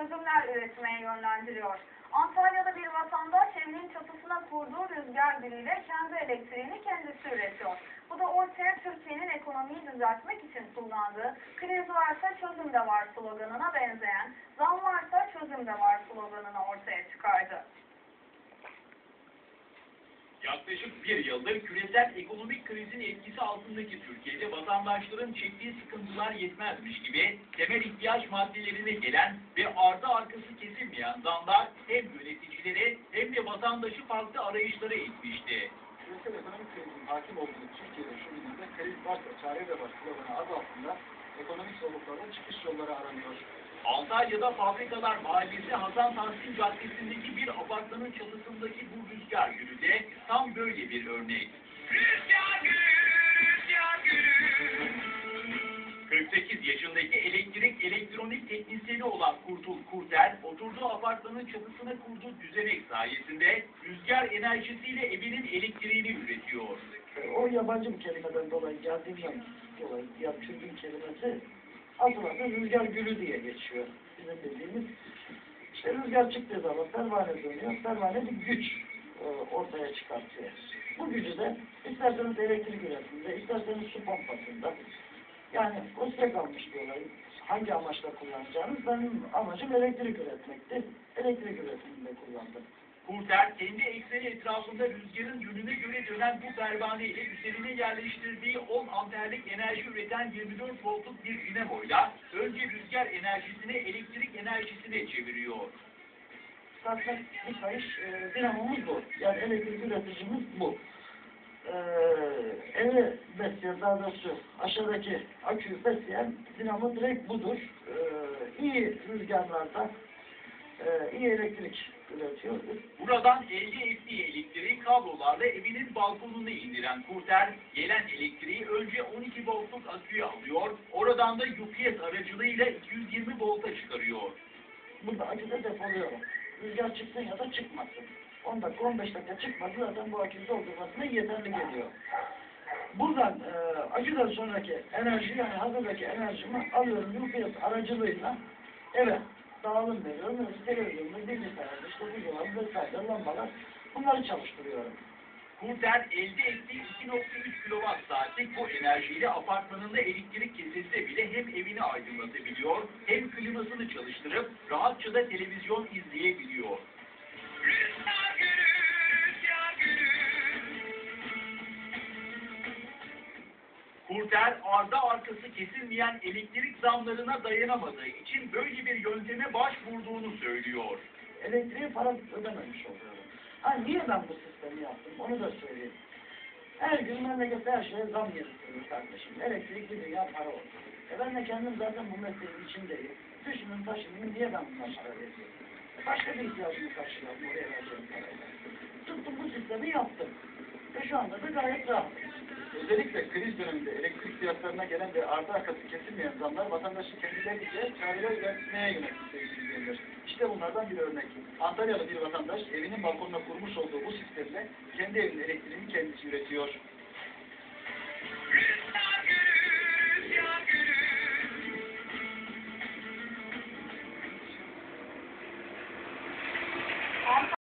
çözümler üretmeye yönlendiriyor. Antalya'da bir vatandaş evinin çatısına kurduğu rüzgar gülüyle kendi elektriğini kendisi üretiyor. Bu da ortaya Türkiye'nin ekonomiyi düzeltmek için kullandığı kriz varsa çözüm de var sloganına benzeyen zam varsa çözüm de var sloganını ortaya çıkardı. Yaklaşık bir yıldır küresel ekonomik krizin etkisi altındaki Türkiye'de vatandaşların çektiği sıkıntılar yetmezmiş gibi temel ihtiyaç maddelerine gelen ve ardı arkası kesilmeyen zamlar hem yöneticileri hem de vatandaşı farklı arayışlara itmişti. küresel ekonomik krizin hakim olduğu Türkiye'de şu günlerde kriz varsa çare de var sloganı adı altında ekonomik zorlukların çıkış yolları aranıyor. Antalya'da Fabrikalar Mahallesi Hasan Tahsin Caddesi'ndeki bir apartmanın çatısındaki bu rüzgar gülü de tam böyle bir örnek. Rüzgar gülü, rüzgar gülü. 48 yaşındaki elektrik elektronik teknisyeni olan Kurtul Kurter, oturduğu apartmanın çatısına kurduğu düzenek sayesinde rüzgar enerjisiyle evinin elektriğini üretiyor. o yabancı bir kelimeden dolayı geldiğinden dolayı ya Türk'ün kelimesi adı rüzgar gülü diye geçiyor. Bizim bildiğimiz işte rüzgar çıktığı zaman pervane dönüyor. Pervane bir güç e, ortaya çıkartıyor. Bu gücü de isterseniz elektrik üretiminde, isterseniz su pompasında yani o size kalmış bir olay. Hangi amaçla kullanacağınız benim amacım elektrik üretmekti. Elektrik üretiminde kullandım. Kurter kendi ekseni etrafında rüzgarın yönüne göre dönen bu pervane ile üzerine yerleştirdiği 10 amperlik enerji üreten 24 voltluk bir dinamoyla önce rüzgar enerjisini elektrik enerjisine çeviriyor. Zaten bir kayış e, dinamomuz bu. Yani elektrik üreticimiz bu. E, evi besleyen daha doğrusu aşağıdaki aküyü besleyen dinamo direkt budur. E, iyi rüzgarlarda e, iyi elektrik üretiyor. Buradan elde ettiği elektriği kablolarla evinin balkonuna indiren Kurter, gelen elektriği önce 12 voltluk aküye alıyor, oradan da UPS aracılığıyla 220 volta çıkarıyor. Burada aküde depoluyorum. Rüzgar çıksın ya da çıkmasın. 10 dakika 15 dakika çıkmadı zaten bu aküyü doldurmasına yeterli geliyor. Buradan e, aküden sonraki enerji yani hazırdaki enerjimi alıyorum UPS aracılığıyla eve dağılım veriyorum. İşte televizyonda bilgisayar, işte buzdolabı vesaire lambalar bunları çalıştırıyorum. Kurter elde ettiği 2.3 kilowatt saatlik bu enerjiyle apartmanında elektrik kesilse bile hem evini aydınlatabiliyor hem klimasını çalıştırıp rahatça da televizyon izleyebiliyor. Rüzgar gülü, rüzgar gülü. Kurter ardı arkası kesilmeyen elektrik zamlarına dayanamadığı için bir yönteme başvurduğunu söylüyor. Elektriğe para ödememiş oluyorum. Ha niye ben bu sistemi yaptım onu da söyleyeyim. Her gün memlekette her şeye zam getiriyor kardeşim. Elektrik gidiyor ya para olsun. E ben de kendim zaten bu mesleğin içindeyim. Düşünün taşınayım diye ben bundan para veriyorum. Başka bir ihtiyacımı karşıladım oraya vereceğim parayla. Tuttum bu sistemi yaptım. Ve şu anda da gayet rahatım. Özellikle kriz döneminde elektrik fiyatlarına gelen ve ardı arkası kesilmeyen zamlar vatandaşı kendilerince çareler üretmeye yönelik sevgili. İşte bunlardan bir örnek. Antalyalı bir vatandaş evinin balkonuna kurmuş olduğu bu sistemle kendi evinin elektriğini kendisi üretiyor.